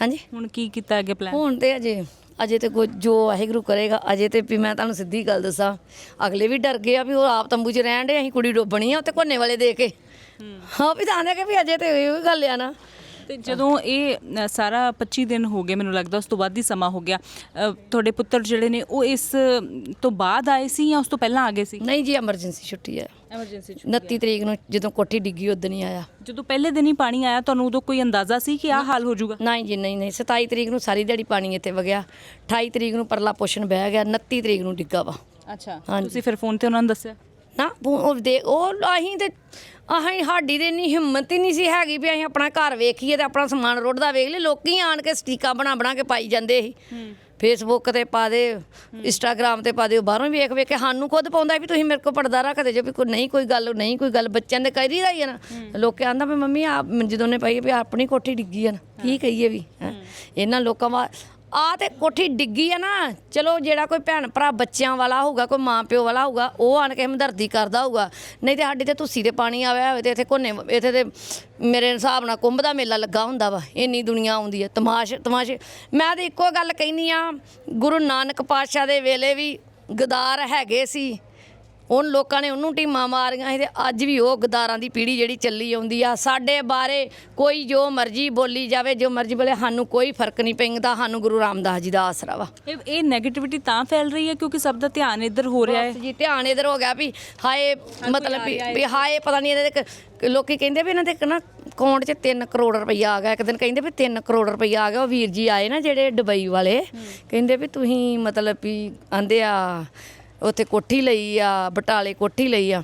ਹਾਂਜੀ। ਹੁਣ ਕੀ ਕੀਤਾ ਅੱਗੇ ਪਲਾਨ ਹੁਣ ਤੇ ਅਜੇ ਅਜੇ ਤੇ ਕੋਈ ਜੋ ਵਾਹਿਗੁਰੂ ਕਰੇਗਾ ਅਜੇ ਤੇ ਵੀ ਮੈਂ ਤੁਹਾਨੂੰ ਸਿੱਧੀ ਗੱਲ ਦੱਸਾਂ। ਅਗਲੇ ਵੀ ਡਰ ਗਏ ਆ ਵੀ ਉਹ ਆਪ ਤੰਬੂ 'ਚ ਰਹਿਣ ਦੇ ਅਸੀਂ ਕੁੜੀ ਡੋਬਣੀ ਆ ਉੱਤੇ ਕੋਨੇ ਵਾਲੇ ਦੇ ਕੇ। ਹਾਂ ਵੀ ਤਾਂ ਕਿ ਵੀ ਅਜੇ ਤੇ ਇਹ ਗੱਲ ਆ ਨਾ। ਤੇ ਜਦੋਂ ਇਹ ਸਾਰਾ 25 ਦਿਨ ਹੋ ਗਏ ਮੈਨੂੰ ਲੱਗਦਾ ਉਸ ਤੋਂ ਬਾਅਦ ਹੀ ਸਮਾਂ ਹੋ ਗਿਆ। ਤੁਹਾਡੇ ਪੁੱਤਰ ਜਿਹੜੇ ਨੇ ਉਹ ਇਸ ਤੋਂ ਬਾਅਦ ਆਏ ਸੀ ਜਾਂ ਉਸ ਤੋਂ ਪਹਿਲਾਂ ਆ ਗਏ ਸੀ? ਨਹੀਂ ਜੀ ਐਮਰਜੈਂਸੀ ਛੁੱਟੀ ਆ। ਐਮਰਜੈਂਸੀ 29 ਤਰੀਕ ਨੂੰ ਜਦੋਂ ਕੋਠੀ ਡਿੱਗੀ ਉਦੋਂ ਨਹੀਂ ਆਇਆ। ਜਦੋਂ ਪਹਿਲੇ ਦਿਨ ਹੀ ਪਾਣੀ ਆਇਆ ਤੁਹਾਨੂੰ ਉਦੋਂ ਕੋਈ ਅੰਦਾਜ਼ਾ ਸੀ ਕਿ ਆਹ ਹਾਲ ਹੋ ਜਾਊਗਾ? ਨਹੀਂ ਜੀ ਨਹੀਂ ਨਹੀਂ। 27 ਤਰੀਕ ਨੂੰ ਸਾਰੀ ਦਿਹਾੜੀ ਪਾਣੀ ਇੱਥੇ ਵਗਿਆ। 28 ਤਰੀਕ ਨੂੰ ਪਰਲਾ ਪੋਸ਼ਣ ਬਹਿ ਗਿਆ 29 ਤਰੀਕ ਨੂੰ ਡਿੱਗਾ ਵਾ। ਅੱਛਾ ਹਾਂਜੀ। ਤੁਸੀਂ ਫਿਰ ਫੋਨ ਤੇ ਉਹਨਾਂ ਨੂੰ ਦੱਸਿਆ? ਨਾ ਉਹ ਉਹ ਦੇ ਉਹ ਅਸੀਂ ਤੇ ਅਸੀਂ ਸਾਡੀ ਤੇ ਇੰਨੀ ਹਿੰਮਤ ਹੀ ਨਹੀਂ ਸੀ ਹੈਗੀ ਵੀ ਅਸੀਂ ਆਪਣਾ ਘਰ ਵੇਖੀਏ ਤੇ ਆਪਣਾ ਸਮਾਨ ਰੁੜਦਾ ਵੇਖ ਲਈ ਲੋਕੀ ਆਣ ਕੇ ਸਟੀਕਾਂ ਬਣਾ ਬਣਾ ਕੇ ਪਾਈ ਜਾਂਦੇ ਸੀ। ਫੇਸਬੁੱਕ ਤੇ ਪਾ ਦੇ ਇੰਸਟਾਗ੍ਰam ਤੇ ਪਾ ਦੇ ਬਾਹਰੋਂ ਵੀ ਵੇਖ ਵੇਖ ਕੇ ਸਾਨੂੰ ਖੁਦ ਪਾਉਂਦਾ ਵੀ ਤੁਸੀਂ ਮੇਰੇ ਕੋਲ ਪਰਦਾ ਰੱਖਦੇ ਜੋ ਵੀ ਕੋਈ ਨਹੀਂ ਕੋਈ ਗੱਲ ਨਹੀਂ ਕੋਈ ਗੱਲ ਬੱਚਿਆਂ ਦੇ ਕਰੀ ਦਾ ਹੀ ਆ ਨਾ। ਲੋਕੀ ਆਂਦਾ ਵੀ ਮੰਮੀ ਆਪ ਜਦੋਂ ਨੇ ਪਾਈ ਵੀ ਆਪਣੀ ਕੋਠੀ ਡਿੱਗੀ ਆ ਨਾ ਕੀ ਕਹੀਏ ਵੀ। ਇਹਨਾਂ ਲੋਕਾਂ ਵਾ ਆ ਤੇ ਕੋਠੀ ਡਿੱਗੀ ਆ ਨਾ, ਚਲੋ ਜਿਹੜਾ ਕੋਈ ਭੈਣ ਭਰਾ ਬੱਚਿਆਂ ਵਾਲਾ ਹੋਊਗਾ, ਕੋਈ ਮਾਂ ਪਿਓ ਵਾਲਾ ਹੋਊਗਾ, ਉਹ ਆਣ ਕੇ ਹਮਦਰਦੀ ਕਰਦਾ ਹੋਊਗਾ। ਨਹੀਂ ਤੇ ਸਾਡੀ ਤੇ ਤੁਸੀਂ ਤੇ ਪਾਣੀ ਆਇਆ ਹੋਵੇ ਤੇ ਇੱਥੇ ਕੋਨੇ, ਇੱਥੇ ਤੇ ਮੇਰੇ ਹਿਸਾਬ ਨਾਲ ਕੁੰਭ ਦਾ ਮੇਲਾ ਲੱਗਾ ਹੁੰਦਾ ਵਾ, ਇੰਨੀ ਦੁਨੀਆ ਆਉਂਦੀ ਹੈ ਤਮਾਸ਼, ਤਮਾਸ਼ੇ। ਮੈਂ ਤੇ ਇੱਕੋ ਗੱਲ ਕਹਿਨੀ ਆ, ਗੁਰੂ ਨਾਨਕ ਪਾਤਸ਼ਾਹ ਦੇ ਵੇਲੇ ਵੀ ਗਦਾਰ ਹੈਗੇ ਸੀ ਹੁਣ ਲੋਕਾਂ ਨੇ ਉਹਨੂੰ ਟੀਮਾਂ ਮਾਰੀਆਂ ਸੀ ਤੇ ਅੱਜ ਵੀ ਉਹ ਗਦਾਰਾਂ ਦੀ ਪੀੜ੍ਹੀ ਜਿਹੜੀ ਚੱਲੀ ਆਉਂਦੀ ਆ। ਸਾਡੇ ਬਾਰੇ ਕੋਈ ਜੋ ਮਰਜ਼ੀ ਬੋਲੀ ਜਾਵੇ ਜੋ ਮਰਜ਼ੀ ਬੋਲੇ ਸਾਨੂੰ ਕੋਈ ਫ਼ਰਕ ਨਹੀਂ ਪੈਂਦਾ। ਸਾਨੂੰ ਗੁਰੂ ਰਾਮਦਾਸ ਜੀ ਦਾ ਆਸਰਾ ਵਾ। ਇਹ ਇਹ 네ਗੇਟਿਵਿਟੀ ਤਾਂ ਫੈਲ ਰਹੀ ਹੈ ਕਿਉਂਕਿ ਸਭ ਦਾ ਧਿਆਨ ਇੱਧਰ ਹੋ ਰਿਹਾ ਹੈ। ਬਸ ਜੀ ਧਿਆਨ ਇਧਰ ਹੋ ਗਿਆ ਵੀ ਹਾਏ ਮਤਲਬ ਵੀ ਵੀ ਹਾਏ ਪਤਾ ਨਹੀਂ ਇਹਦੇ ਤੇ ਕ- ਲੋਕੀ ਕਹਿੰਦੇ ਵੀ ਇਹਨਾਂ ਦੇ ਨਾ ਅਕਾਊਂਟ 'ਚ 3 ਕਰੋੜ ਰੁਪਈਆ ਆ ਗਿਆ। ਇੱਕ ਦਿਨ ਕਹਿੰਦੇ ਵੀ 3 ਕਰੋੜ ਰੁਪਈਆ ਆ ਗਿਆ। ਉਹ ਵੀਰ ਜੀ ਆਏ ਨਾ ਜਿਹੜੇ ਦੁਬਈ ਵਾਲੇ ਕਹਿੰਦੇ ਵੀ ਤੁਸੀਂ ਮਤਲਬ ਵੀ ਆਂਦੇ ਆ ਉੱਥੇ ਕੋਠੀ ਲਈ ਆ, ਬਟਾਲੇ ਕੋਠੀ ਲਈ ਆ।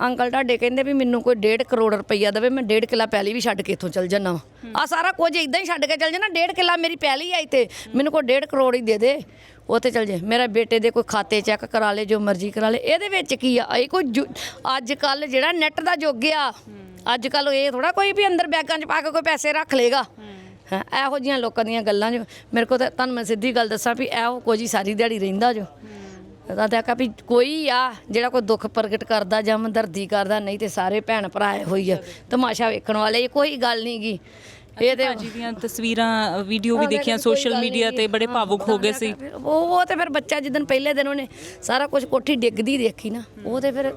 ਅੰਕਲ ਤੁਹਾਡੇ ਕਹਿੰਦੇ ਵੀ ਮੈਨੂੰ ਕੋਈ 1.5 ਕਰੋੜ ਰੁਪਈਆ ਦੇਵੇ, ਮੈਂ 1.5 ਕਿੱਲਾ ਪੈਲੀ ਵੀ ਛੱਡ ਕੇ ਇੱਥੋਂ ਚੱਲ ਜਾਣਾ ਵਾ। ਆ ਸਾਰਾ ਕੁਝ ਇਦਾਂ ਹੀ ਛੱਡ ਕੇ ਚੱਲ ਜਾਣਾ 1.5 ਕਿੱਲਾ ਮੇਰੀ ਪੈਲੀ ਆ ਇੱਥੇ। ਮੈਨੂੰ ਕੋਈ 1.5 ਕਰੋੜ ਹੀ ਦੇ ਦੇ, ਉੱਥੇ ਚੱਲ ਚਲ ਜੇ। ਮੇਰੇ ਬੇਟੇ ਦੇ ਕੋਈ ਖਾਤੇ ਚੈੱਕ ਕਰਾ ਲੇ, ਜੋ ਮਰਜ਼ੀ ਕਰਾ ਲੇ। ਇਹਦੇ ਵਿੱਚ ਕੀ ਆ? ਇਹ ਕੋਈ ਜੁ- ਅੱਜ ਕੱਲ ਜਿਹੜਾ ਨੈਟ ਦਾ ਯੁੱਗ ਆ ਅੱਜ ਕੱਲ ਇਹ ਥੋੜਾ ਕੋਈ ਵੀ ਅੰਦਰ ਬੈਗਾਂ 'ਚ ਪਾ ਕੇ ਕੋਈ ਪੈਸੇ ਰੱਖ ਲੇਗਾ ਹਾਂ, ਇਹੋ ਜੀਆਂ ਲੋਕਾਂ ਦੀਆਂ ਗੱਲਾਂ ਜੋ ਮੇਰੇ ਕੋਲ ਤਾਂ ਤੁਹਾਨੂੰ ਮੈਂ ਸਿੱਧੀ ਗੱਲ ਦੱਸਾਂ ਵੀ ਇਹੋ ਕੁਝ ਹੀ ਸਾਰੀ ਦਿਹਾੜੀ ਰਹਿੰਦਾ ਜੋ। ਤਾਂ ਤਾਂ ਕਾ ਵੀ ਕੋਈ ਆ ਜਿਹੜਾ ਕੋਈ ਦੁੱਖ ਪ੍ਰਗਟ ਕਰਦਾ ਜਾਂ ਮਦਰਦੀ ਕਰਦਾ ਨਹੀਂ ਤੇ ਸਾਰੇ ਭੈਣ ਭਰਾ ਹੋਈ ਆ। ਤਮਾਸ਼ਾ ਵੇਖਣ ਵਾਲੇ ਕੋਈ ਗੱਲ ਨਹੀਂ ਗੀ। ਇਹ ਤੇ ਭਾਜੀ ਦੀਆਂ ਤਸਵੀਰਾਂ ਵੀਡੀਓ ਵੀ ਦੇਖੀਆਂ ਸੋਸ਼ਲ ਮੀਡੀਆ ਤੇ ਬੜੇ ਭਾਵੁਕ ਹੋ ਗਏ ਸੀ। ਉਹ ਉਹ ਤੇ ਫਿਰ ਬੱਚਾ ਜਿੱਦਨ ਪਹਿਲੇ ਦਿਨ ਉਹਨੇ ਸਾਰਾ ਕੁਝ ਕੋਠੀ ਡਿੱਗਦੀ ਦੇਖੀ ਨਾ ਉਹ ਤੇ ਫਿਰ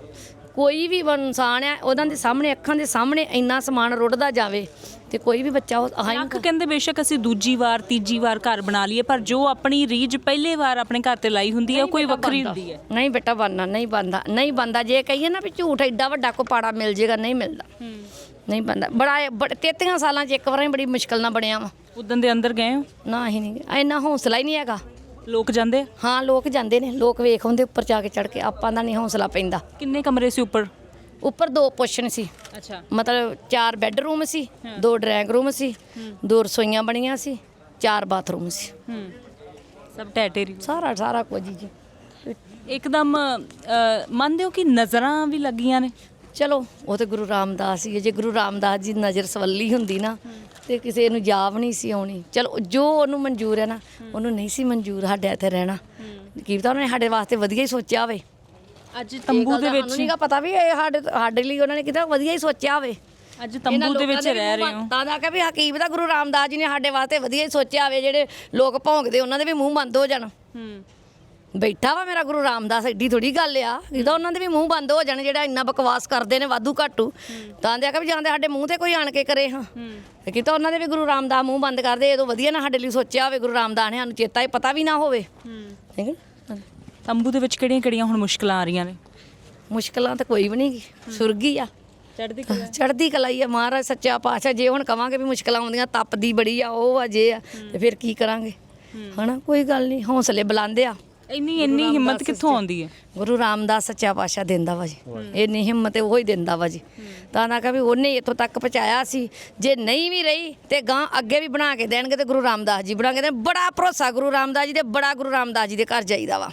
ਕੋਈ ਵੀ ਇਨਸਾਨ ਆ ਉਹਨਾਂ ਦੇ ਸਾਹਮਣੇ ਅੱਖਾਂ ਦੇ ਸਾਹਮਣੇ ਇੰਨਾ ਸਮਾਨ ਰੁੜਦਾ ਜਾਵੇ ਤੇ ਕੋਈ ਵੀ ਬੱਚਾ ਉਹ ਆਹ ਹੀ ਲੱਖ ਕਹਿੰਦੇ ਬੇਸ਼ੱਕ ਅਸੀਂ ਦੂਜੀ ਵਾਰ ਤੀਜੀ ਵਾਰ ਘਰ ਬਣਾ ਲਈਏ ਪਰ ਜੋ ਆਪਣੀ ਰੀਝ ਪਹਿਲੇ ਵਾਰ ਆਪਣੇ ਘਰ ਤੇ ਲਾਈ ਹੁੰਦੀ ਹੈ ਉਹ ਕੋਈ ਵੱਖਰੀ ਹੁੰਦੀ ਹੈ। ਨਹੀਂ ਬੇਟਾ ਬਣਨਾ ਨਹੀਂ ਬੰਦਾ ਨਹੀਂ ਬੰਦਾ ਜੇ ਕਹੀਏ ਨਾ ਵੀ ਝੂਠ ਐਡਾ ਵੱਡਾ ਕੋ ਪਾੜਾ ਮਿਲ ਜੇਗਾ ਨਹੀਂ ਮਿਲਦਾ। ਨਹੀਂ ਬੰਦਾ ਬੜਾ ਬੜ- 33 ਸਾਲਾਂ 'ਚ ਇੱਕ ਵਾਰ ਬੜੀ ਮੁਸ਼ਕਲ ਨਾਲ ਬਣਿਆ ਵਾ। ਉਦੋਂ ਦੇ ਅੰਦਰ ਗਏ ਹੋ? ਨਾ ਹੀ ਨਹੀਂ ਇੰਨਾ ਹੌਸਲਾ ਹੀ ਨਹੀਂ ਹੈਗਾ। ਲੋਕ ਜਾਂਦੇ? ਹਾਂ ਲੋਕ ਜਾਂਦੇ ਨੇ। ਲੋਕ ਵੇਖ ਹੁੰਦੇ ਉੱਪਰ ਜਾ ਕੇ ਚੜ ਕੇ। ਆਪਾਂ ਦਾ ਨਹੀਂ ਹੌਸਲਾ ਪੈਂਦਾ। ਕਿੰਨੇ ਕਮਰੇ ਸੀ ਉੱਪਰ? ਉੱਪਰ ਦੋ ਪੋਸ਼ਨ ਸੀ। ਅੱਛਾ। ਮਤਲਬ ਚਾਰ ਬੈੱਡਰੂਮ ਸੀ ਦੋ ਡਰਾਇੰਗ ਰੂਮ ਸੀ ਦੋ ਰਸੋਈਆਂ ਬਣੀਆਂ ਸੀ ਚਾਰ ਬਾਥਰੂਮ ਸੀ। ਹੂੰ। ਸਭ ਟੈਟੇਰੀ ਸਾਰਾ ਸਾਰਾ ਕੁਝ ਜੀ। ਇੱਕਦਮ ਮੰਨਦੇ ਹੋ ਕਿ ਨਜ਼ਰਾਂ ਵੀ ਲੱਗੀਆਂ ਨੇ? ਚਲੋ ਉਹ ਤੇ ਗੁਰੂ ਰਾਮਦਾਸ ਹੈ ਜੇ ਗੁਰੂ ਰਾਮਦਾਸ ਜੀ ਨਜ਼ਰ ਸਵੱਲੀ ਹੁੰਦੀ ਨਾ ਤੇ ਕਿਸੇ ਨੂੰ ਜਾਵ ਨਹੀਂ ਸੀ ਆਉਣੀ। ਚਲੋ ਜੋ ਉਹਨੂੰ ਮਨਜ਼ੂਰ ਹੈ ਨਾ ਉਹਨੂੰ ਨਹੀਂ ਸੀ ਮਨਜ਼ੂਰ ਸਾਡੇ ਇੱਥੇ ਰਹਿਣਾ। ਕੀ ਪਤਾ ਉਹਨੇ ਸਾਡੇ ਵਾਸਤੇ ਵਧੀਆ ਹੀ ਸੋਚਿਆ ਹੋਵੇ। ਅੱਜ ਤੰਬੂ ਦੇ ਵਿੱਚ ਨਹੀਂਗਾ ਪਤਾ ਵੀ ਇਹ ਸਾਡੇ ਸਾਡੇ ਲਈ ਉਹਨਾਂ ਨੇ ਕਿਤਾ ਵਧੀਆ ਹੀ ਸੋਚਿਆ ਹੋਵੇ। ਅੱਜ ਤੰਬੂ ਦੇ ਵਿੱਚ ਰਹਿ ਰਹੇ ਹੋ। ਤਾਂ ਦਾ ਕਿ ਵੀ ਹਕੀਮ ਦਾ ਗੁਰੂ ਰਾਮਦਾਸ ਜੀ ਨੇ ਸਾਡੇ ਵਾਸਤੇ ਵਧੀਆ ਹੀ ਸੋਚਿਆ ਹੋਵੇ ਜਿਹੜੇ ਲੋਕ ਭੌਂਕਦੇ ਉਹਨਾਂ ਦੇ ਵੀ ਮੂੰਹ ਬੰਦ ਹੋ ਜਾਣ। ਹੂੰ। ਬੈਠਾ ਵਾ ਮੇਰਾ ਗੁਰੂ ਰਾਮਦਾਸ ਏਡੀ ਥੋੜੀ ਗੱਲ ਆ। ਜਿਹਦਾ ਉਹਨਾਂ ਦੇ ਵੀ ਮੂੰਹ ਬੰਦ ਹੋ ਜਾਣ ਜਿਹੜਾ ਇੰਨਾ ਬਕਵਾਸ ਕਰਦੇ ਨੇ ਵਾਧੂ ਘਾਟੂ। ਤਾਂ ਦੇ ਕਿ ਵੀ ਜਾਂਦੇ ਸਾਡੇ ਮੂੰਹ ਤੇ ਕੋਈ ਆਣ ਕੇ ਕਰੇ ਹਾਂ। ਤੇ ਕਿਤਾ ਉਹਨਾਂ ਦੇ ਵੀ ਗੁਰੂ ਰਾਮਦਾਸ ਮੂੰਹ ਬੰਦ ਕਰਦੇ ਇਹ ਤੋਂ ਵਧੀਆ ਨਾ ਸਾਡੇ ਲਈ ਸੋਚਿਆ ਹੋਵੇ ਗੁਰੂ ਰਾਮਦਾਸ ਨੇ ਸਾਨੂੰ ਚੇਤਾ ਹੀ ਪਤਾ ਵੀ ਨਾ ਹੋਵੇ। ਠੀਕ ਹੈ? ਤੰਬੂ ਦੇ ਵਿੱਚ ਕਿਹੜੀਆਂ ਕਿਹੜੀਆਂ ਹੁਣ ਮੁਸ਼ਕਲਾਂ ਆ ਰਹੀਆਂ ਨੇ? ਮੁਸ਼ਕਲਾਂ ਤਾਂ ਕੋਈ ਵੀ ਨਹੀਂ ਸੁਰਗੀ ਆ। ਚੜ੍ਹਦੀ ਚੜ੍ਹਦੀ ਕਲਾ ਹੀ ਆ ਮਹਾਰਾਜ ਸੱਚਾ ਪਾਤਸ਼ਾਹ ਜੇ ਹੁਣ ਕਵਾਂਗੇ ਵੀ ਮੁਸ਼ਕਲਾਂ ਆਉਂਦੀਆਂ ਤਪਦੀ ਬੜੀ ਆ ਉਹ ਆ ਜੇ ਆ ਤੇ ਫਿਰ ਕੀ ਕਰਾਂਗੇ? ਹਨਾ ਕੋਈ ਗੱਲ ਨਹੀਂ ਹੌਸਲੇ ਬੁਲੰਦ ਆ। ਇੰਨੀ ਇੰਨੀ ਹਿੰਮਤ ਕਿੱਥੋਂ ਆਉਂਦੀ ਹੈ? ਗੁਰੂ ਰਾਮਦਾਸ ਸੱਚਾ ਪਾਤਸ਼ਾਹ ਦਿੰਦਾ ਵਾ ਜੀ। ਇੰਨੀ ਹਿੰਮਤ ਉਹ ਹੀ ਦਿੰਦਾ ਵਾ ਜੀ। ਤਾਂ ਨਾ ਕਿ ਉਹਨੇ ਇੱਥੋਂ ਤੱਕ ਪਹੁੰਚਾਇਆ ਸੀ। ਜੇ ਨਹੀਂ ਵੀ ਰਹੀ ਤੇ ਗਾਂ ਅੱਗੇ ਵੀ ਬਣਾ ਕੇ ਦੇਣਗੇ ਤੇ ਗੁਰੂ ਰਾਮਦਾਸ ਜੀ ਬਣਾ ਕੇ ਦੇਣ। ਬੜਾ ਭਰੋਸਾ ਗੁਰੂ ਰਾਮਦਾਸ ਜੀ ਦੇ ਬੜਾ ਗੁਰੂ ਰਾਮਦਾਸ ਜੀ ਦੇ ਘਰ ਜਾਈਦਾ ਵਾ।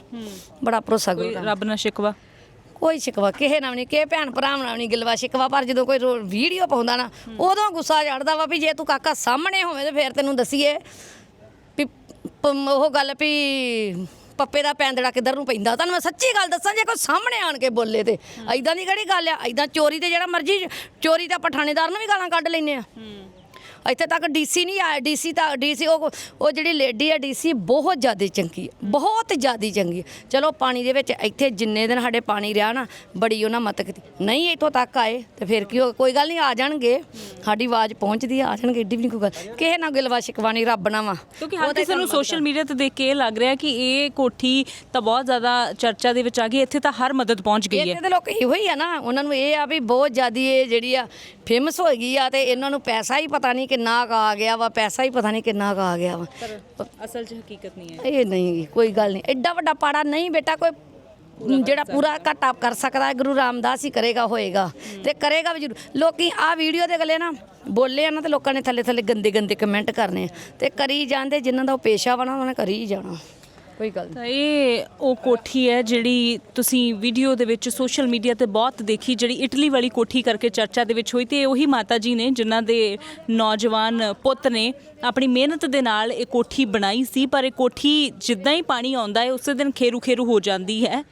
ਬੜਾ ਭਰੋਸਾ ਗੁਰੂ ਰਾਮ ਰੱਬ ਨਾਲ ਸ਼ਿਕਵਾ? ਕੋਈ ਸ਼ਿਕਵਾ ਕਿਸੇ ਨਾਲ ਨਹੀਂ ਕਿਸੇ ਭੈਣ ਭਰਾ ਨਾਲ ਨਹੀਂ ਗਿਲਵਾ ਸ਼ਿਕਵਾ। ਪਰ ਜਦੋਂ ਕੋਈ ਰੋ- ਵੀਡੀਓ ਪਾਉਂਦਾ ਨਾ ਉਦੋਂ ਗੁੱਸਾ ਚੜਦਾ ਵਾ ਵੀ ਜੇ ਤੂੰ ਕਾਕਾ ਸਾਹਮਣੇ ਹੋਵੇ ਤੇ ਫਿਰ ਤੈਨੂੰ ਦਸੀਏ। ਵੀ ਪ- ਉਹ ਗੱਲ ਵੀ ਪੱਪੇ ਦਾ ਪੈਂਦੜਾ ਕਿੱਧਰ ਨੂੰ ਪੈਂਦਾ? ਤੁਹਾਨੂੰ ਮੈਂ ਸੱਚੀ ਗੱਲ ਦੱਸਾਂ ਜੇ ਕੋਈ ਸਾਹਮਣੇ ਆਣ ਕੇ ਬੋਲੇ ਤੇ। ਐਦਾਂ ਦੀ ਕਿਹੜੀ ਗੱਲ ਆ? ਐਦਾਂ ਚੋਰੀ ਤੇ ਜਿਹੜਾ ਮਰਜ਼ੀ ਚੋਰੀ ਤਾਂ ਆਪਾਂ ਥਾਣੇਦਾਰ ਨੂੰ ਵੀ ਗਾਲਾਂ ਕੱਢ ਲੈਨੇ ਆ। ਇੱਥੇ ਤੱਕ ਡੀਸੀ ਨਹੀਂ ਆਇਆ ਡੀਸੀ ਤਾਂ ਡੀਸੀ ਉਹ ਉਹ ਜਿਹੜੀ ਲੇਡੀ ਆ ਡੀਸੀ ਬਹੁਤ ਜ਼ਿਆਦਾ ਚੰਗੀ ਹੈ ਬਹੁਤ ਜ਼ਿਆਦਾ ਚੰਗੀ ਹੈ। ਚਲੋ ਪਾਣੀ ਦੇ ਵਿੱਚ ਇੱਥੇ ਜਿੰਨੇ ਦਿਨ ਸਾਡੇ ਪਾਣੀ ਰਿਹਾ ਨਾ ਬੜੀ ਉਹਨਾਂ ਮਤ ਕੀਤੀ। ਨਹੀਂ ਇੱਥੋਂ ਤੱਕ ਆਏ ਤੇ ਫਿਰ ਕੀ ਹੋ ਕੋਈ ਗੱਲ ਨਹੀਂ ਆ ਜਾਣਗੇ। ਸਾਡੀ ਆਵਾਜ਼ ਪਹੁੰਚਦੀ ਆ ਆ ਜਾਣਗੇ ਏਡੀ ਵੀ ਨਹੀਂ ਕੋਈ ਗੱਲ। ਕਿਸੇ ਨਾਲ ਗਿਲਵਾ ਸ਼ਿਕਵਾ ਨਹੀਂ ਰੱਬ ਨਾ ਵਾ। ਕਿਉਂਕਿ ਹਰ ਕਿਸੇ ਨੂੰ ਸੋਸ਼ਲ ਮੀਡੀਆ ਤੇ ਦੇਖ ਕੇ ਇਹ ਲੱਗ ਰਿਹਾ ਕਿ ਇਹ ਕੋਠੀ ਤਾਂ ਬਹੁਤ ਜ਼ਿਆਦਾ ਚਰਚਾ ਦੇ ਵਿੱਚ ਆ ਗਈ ਇੱਥੇ ਤਾਂ ਹਰ ਮਦਦ ਪਹੁੰਚ ਗਈ ਹੈ। ਇੱਥੇ ਦੇ ਲੋਕ ਇਹੋ ਹੀ ਆ ਨਾ ਉਹਨਾਂ ਨੂੰ ਇਹ ਆ ਵੀ ਬਹੁਤ ਜ਼ਿਆਦੀ ਇਹ ਜਿਹੜੀ ਆ ਫੇਮਸ ਹੋ ਗਈ ਆ ਤੇ ਇਹਨਾਂ ਨੂੰ ਪੈਸਾ ਹੀ ਪਤਾ ਨਹੀਂ ਕਿੰਨਾ ਕੁ ਆ ਗਿਆ ਵਾ ਪੈਸਾ ਹੀ ਪਤਾ ਨਹੀਂ ਕਿੰਨਾ ਕੁ ਆ ਗਿਆ ਵਾ। ਅਸਲ 'ਚ ਹਕੀਕਤ ਨਹੀਂ ਹੈ। ਇਹ ਨਹੀਂ ਕੋਈ ਗੱਲ ਨਹੀਂ। ਐਡਾ ਵੱਡਾ ਪਾੜਾ ਨਹੀਂ ਬੇਟਾ ਕੋਈ ਜਿਹੜਾ ਪੂਰਾ ਘਾਟਾ ਕਰ ਸਕਦਾ ਹੈ ਗੁਰੂ ਰਾਮਦਾਸ ਹੀ ਕਰੇਗਾ ਹੋਏਗਾ ਤੇ ਕਰੇਗਾ ਵੀ ਜ਼ਰੂਰ। ਲੋਕੀ ਆ ਵੀਡੀਓ ਦੇ ਗਲੇ ਨਾ ਬੋਲੇ ਆ ਨਾ ਤੇ ਲੋਕਾਂ ਨੇ ਥੱਲੇ ਥੱਲੇ ਗੰਦੇ ਗੰਦੇ ਕਮੈਂਟ ਕਰਨੇ ਆ। ਤੇ ਕਰੀ ਜਾਂਦੇ ਜਿਨ੍ਹਾਂ ਦਾ ਉਹ ਪੇਸ਼ਾ ਨਾ ਉਹਨਾਂ ਨੇ ਕਰੀ ਹੀ ਜਾਣਾ। ਕੋਈ ਗੱਲ ਨਹੀਂ ਤਾਂ ਇਹ ਉਹ ਕੋਠੀ ਹੈ ਜਿਹੜੀ ਤੁਸੀਂ ਵੀਡੀਓ ਦੇ ਵਿੱਚ ਸੋਸ਼ਲ ਮੀਡੀਆ ਤੇ ਬਹੁਤ ਦੇਖੀ, ਜਿਹੜੀ ਇਟਲੀ ਵਾਲੀ ਕੋਠੀ ਕਰਕੇ ਚਰਚਾ ਦੇ ਵਿੱਚ ਹੋਈ ਤੇ ਇਹ ਉਹੀ ਮਾਤਾ ਜੀ ਨੇ ਜਿਨ੍ਹਾਂ ਦੇ ਨੌਜਵਾਨ ਪੁੱਤ ਨੇ ਆਪਣੀ ਮਿਹਨਤ ਦੇ ਨਾਲ ਇਹ ਕੋਠੀ ਬਣਾਈ ਸੀ, ਪਰ ਇਹ ਕੋਠੀ ਜਿੱਦਾਂ ਹੀ ਪਾਣੀ ਆਉਂਦਾ ਹੈ, ਉਸੇ ਦਿਨ ਖੇਰੂ ਖੇਰੂ ਹੋ ਜਾਂਦੀ ਹੈ।